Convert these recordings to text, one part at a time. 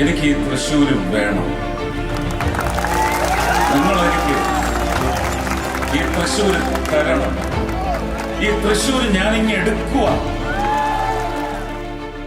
എനിക്ക് തൃശ്ശൂരും വേണം. നിങ്ങൾ എനിക്ക് ഈ തൃശ്ശൂര് തരണം. ഈ തൃശ്ശൂർ ഞാനിങ്ങ് എടുക്കുക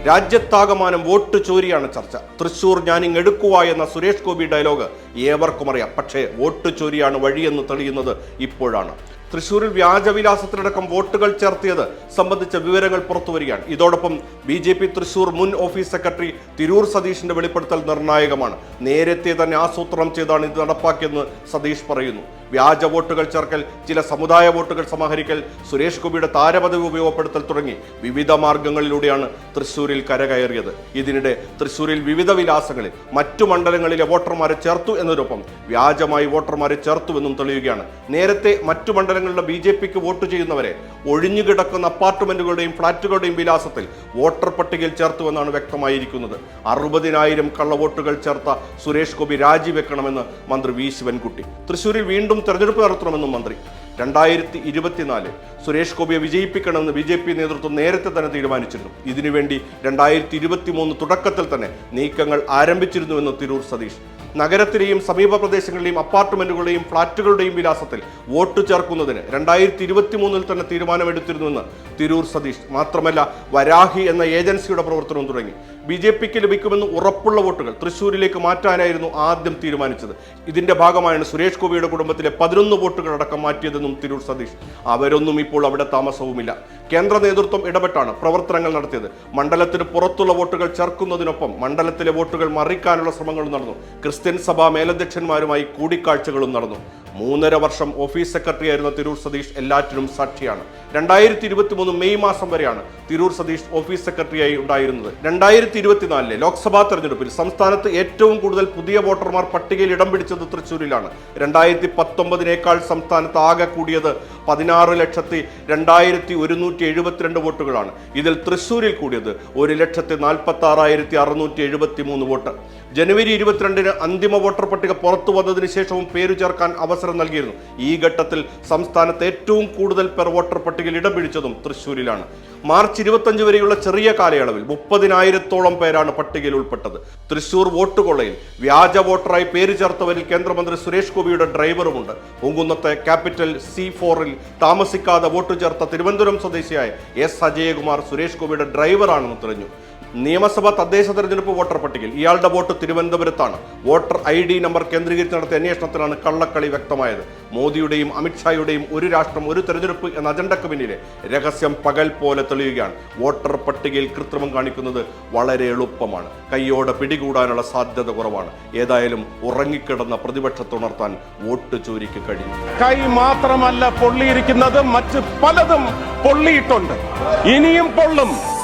രാജ്യത്താകമാനം വോട്ട് ചോരിയാണ് ചർച്ച. തൃശൂർ ഞാനിങ് എടുക്കുക എന്ന സുരേഷ് ഗോപി ഡയലോഗ് ഏവർക്കും അറിയാം. പക്ഷേ വോട്ട് ചോരിയാണ് വഴിയെന്ന് തെളിയുന്നത് ഇപ്പോഴാണ്. തൃശൂരിൽ വ്യാജവിലാസത്തിനടക്കം വോട്ടുകൾ ചേർത്തിയത് സംബന്ധിച്ച വിവരങ്ങൾ പുറത്തുവരികയാണ്. ഇതോടൊപ്പം ബി ജെ പി തൃശൂർ മുൻ ഓഫീസ് സെക്രട്ടറി തിരൂർ സതീഷിന്റെ വെളിപ്പെടുത്തൽ നിർണായകമാണ്. നേരത്തെ തന്നെ ആസൂത്രണം ചെയ്താണ് ഇത് നടപ്പാക്കിയെന്ന് സതീഷ് പറയുന്നു. വ്യാജ വോട്ടുകൾ ചേർക്കൽ ചില സമുദായ വോട്ടുകൾ സമാഹരിക്കൽ സുരേഷ് ഗോപിയുടെ താരപദവി ഉപയോഗപ്പെടുത്തൽ തുടങ്ങി വിവിധ മാർഗങ്ങളിലൂടെയാണ് തൃശൂരിൽ കരകയറിയത്. ഇതിനിടെ തൃശൂരിൽ വിവിധ വിലാസങ്ങളിൽ മറ്റു മണ്ഡലങ്ങളിലെ വോട്ടർമാരെ ചേർത്തു എന്നതിനൊപ്പം വ്യാജമായി വോട്ടർമാരെ ചേർത്തുവെന്നും തെളിയുകയാണ്. നേരത്തെ മറ്റു മണ്ഡലങ്ങളിലെ ബി ജെ പിക്ക് വോട്ട് ചെയ്യുന്നവരെ ഒഴിഞ്ഞുകിടക്കുന്ന അപ്പാർട്ട്മെന്റുകളുടെയും ഫ്ളാറ്റുകളുടെയും വിലാസത്തിൽ വോട്ടർ പട്ടികയിൽ ചേർത്തുവെന്നാണ് വ്യക്തമായിരിക്കുന്നത്. അറുപതിനായിരം കള്ളവോട്ടുകൾ ചേർത്ത സുരേഷ് ഗോപി രാജിവെക്കണമെന്ന് മന്ത്രി വി ശിവൻകുട്ടി. തൃശൂരിൽ വീണ്ടും തെരഞ്ഞെടുപ്പ് നടത്തണമെന്നും മന്ത്രി. രണ്ടായിരത്തി ഇരുപത്തിനാല് സുരേഷ് ഗോപിയെ വിജയിപ്പിക്കണമെന്ന് ബി ജെ പി നേതൃത്വം നേരത്തെ തന്നെ തീരുമാനിച്ചിരുന്നു. ഇതിനുവേണ്ടി രണ്ടായിരത്തി ഇരുപത്തി മൂന്ന് തുടക്കത്തിൽ തന്നെ നീക്കങ്ങൾ ആരംഭിച്ചിരുന്നുവെന്ന് തിരൂർ സതീഷ്. നഗരത്തിലെയും സമീപ പ്രദേശങ്ങളിലെയും അപ്പാർട്ട്മെന്റുകളുടെയും ഫ്ളാറ്റുകളുടെയും വിലാസത്തിൽ വോട്ട് ചേർക്കുന്നതിന് രണ്ടായിരത്തി ഇരുപത്തി മൂന്നിൽ തന്നെ തീരുമാനമെടുത്തിരുന്നുവെന്ന് തിരൂർ സതീഷ്. മാത്രമല്ല വരാഹി എന്ന ഏജൻസിയുടെ പ്രവർത്തനവും തുടങ്ങി. ബി ജെ പിക്ക് ലഭിക്കുമെന്ന് ഉറപ്പുള്ള വോട്ടുകൾ തൃശ്ശൂരിലേക്ക് മാറ്റാനായിരുന്നു ആദ്യം തീരുമാനിച്ചത്. ഇതിന്റെ ഭാഗമായാണ് സുരേഷ് ഗോപിയുടെ കുടുംബത്തിലെ പതിനൊന്ന് വോട്ടുകൾ അടക്കം മാറ്റിയതെന്നും തിരൂർ സതീഷ്. അവരൊന്നും ഇപ്പോൾ അവിടെ താമസവുമില്ല. കേന്ദ്ര നേതൃത്വം ഇടപെട്ടാണ് പ്രവർത്തനങ്ങൾ നടത്തിയത്. മണ്ഡലത്തിന് പുറത്തുള്ള വോട്ടുകൾ ചേർക്കുന്നതിനൊപ്പം മണ്ഡലത്തിലെ വോട്ടുകൾ മറിക്കാനുള്ള ശ്രമങ്ങളും നടന്നു. ക്രിസ്ത്യൻ സഭാ മേലധ്യക്ഷന്മാരുമായി കൂടിക്കാഴ്ചകളും നടന്നു. മൂന്നര വർഷം ഓഫീസ് സെക്രട്ടറി ആയിരുന്ന തിരൂർ സതീഷ് എല്ലാറ്റിനും സാക്ഷിയാണ്. രണ്ടായിരത്തി ഇരുപത്തി മൂന്ന് മെയ് മാസം വരെയാണ് തിരൂർ സതീഷ് ഓഫീസ് സെക്രട്ടറിയായി ഉണ്ടായിരുന്നത്. രണ്ടായിരത്തി ഇരുപത്തിനാലിലെ ലോക്സഭാ തെരഞ്ഞെടുപ്പിൽ സംസ്ഥാനത്ത് ഏറ്റവും കൂടുതൽ പുതിയ വോട്ടർമാർ പട്ടികയിൽ ഇടം പിടിച്ചത് തൃശൂരിലാണ് രണ്ടായിരത്തി പത്തൊമ്പതിനേക്കാൾ സംസ്ഥാനത്ത് ആകെ കൂടിയത് പതിനാറ് ലക്ഷത്തി രണ്ടായിരത്തി ഒരുന്നൂറ്റി എഴുപത്തിരണ്ട് വോട്ടുകളാണ്. ഇതിൽ തൃശൂരിൽ കൂടിയത് ഒരു ലക്ഷത്തി നാൽപ്പത്തി ആറായിരത്തി അറുന്നൂറ്റി എഴുപത്തി മൂന്ന് വോട്ട്. ജനുവരി ഇരുപത്തിരണ്ടിന് അന്തിമ വോട്ടർ പട്ടിക പുറത്തു വന്നതിന് ശേഷവും പേരു ചേർക്കാൻ അവസരം നൽകിയിരുന്നു. ഈ ഘട്ടത്തിൽ സംസ്ഥാനത്ത് ഏറ്റവും കൂടുതൽ പേർ വോട്ടർ പട്ടികയിൽ ഇടം പിടിച്ചതും തൃശ്ശൂരിലാണ്. മാർച്ച് ഇരുപത്തഞ്ച് വരെയുള്ള ചെറിയ കാലയളവിൽ മുപ്പതിനായിരത്തോളം പേരാണ് പട്ടികയിൽ ഉൾപ്പെട്ടത്. തൃശൂർ വോട്ട് കൊള്ളയിൽ വ്യാജ വോട്ടറായി പേര് ചേർത്തവരിൽ കേന്ദ്രമന്ത്രി സുരേഷ് ഗോപിയുടെ ഡ്രൈവറുമുണ്ട്. പൂങ്കുന്നത്തെ ക്യാപിറ്റൽ സി ഫോറിൽ താമസിക്കാതെ വോട്ട് ചേർത്ത തിരുവനന്തപുരം സ്വദേശിയായ എസ് അജയകുമാർ സുരേഷ് ഗോപിയുടെ ഡ്രൈവറാണെന്ന് തെളിഞ്ഞു. നിയമസഭാ തദ്ദേശ തെരഞ്ഞെടുപ്പ് വോട്ടർ പട്ടികയിൽ. ഇയാളുടെ വോട്ട് തിരുവനന്തപുരത്താണ്. വോട്ടർ ഐ ഡി നമ്പർ കേന്ദ്രീകരിച്ച് നടത്തിയ അന്വേഷണത്തിലാണ് കള്ളക്കളി വ്യക്തമായത്. മോദിയുടെയും അമിത്ഷായുടെയും ഒരു രാഷ്ട്രം ഒരു തെരഞ്ഞെടുപ്പ് എന്ന അജണ്ടക്ക് പിന്നിലെ രഹസ്യം പകൽ പോലെ തെളിയുകയാണ്. വോട്ടർ പട്ടികയിൽ കൃത്രിമം കാണിക്കുന്നത് വളരെ എളുപ്പമാണ്. കൈയോടെ പിടികൂടാനുള്ള സാധ്യത കുറവാണ്. ഏതായാലും ഉറങ്ങിക്കിടന്ന പ്രതിപക്ഷത്തുണർത്താൻ വോട്ട് ചോരിക്ക് കഴിയും. കൈ മാത്രമല്ല പൊള്ളിയിരിക്കുന്നത് മറ്റ് പലതും പൊള്ളിയിട്ടുണ്ട്. ഇനിയും പൊള്ളും.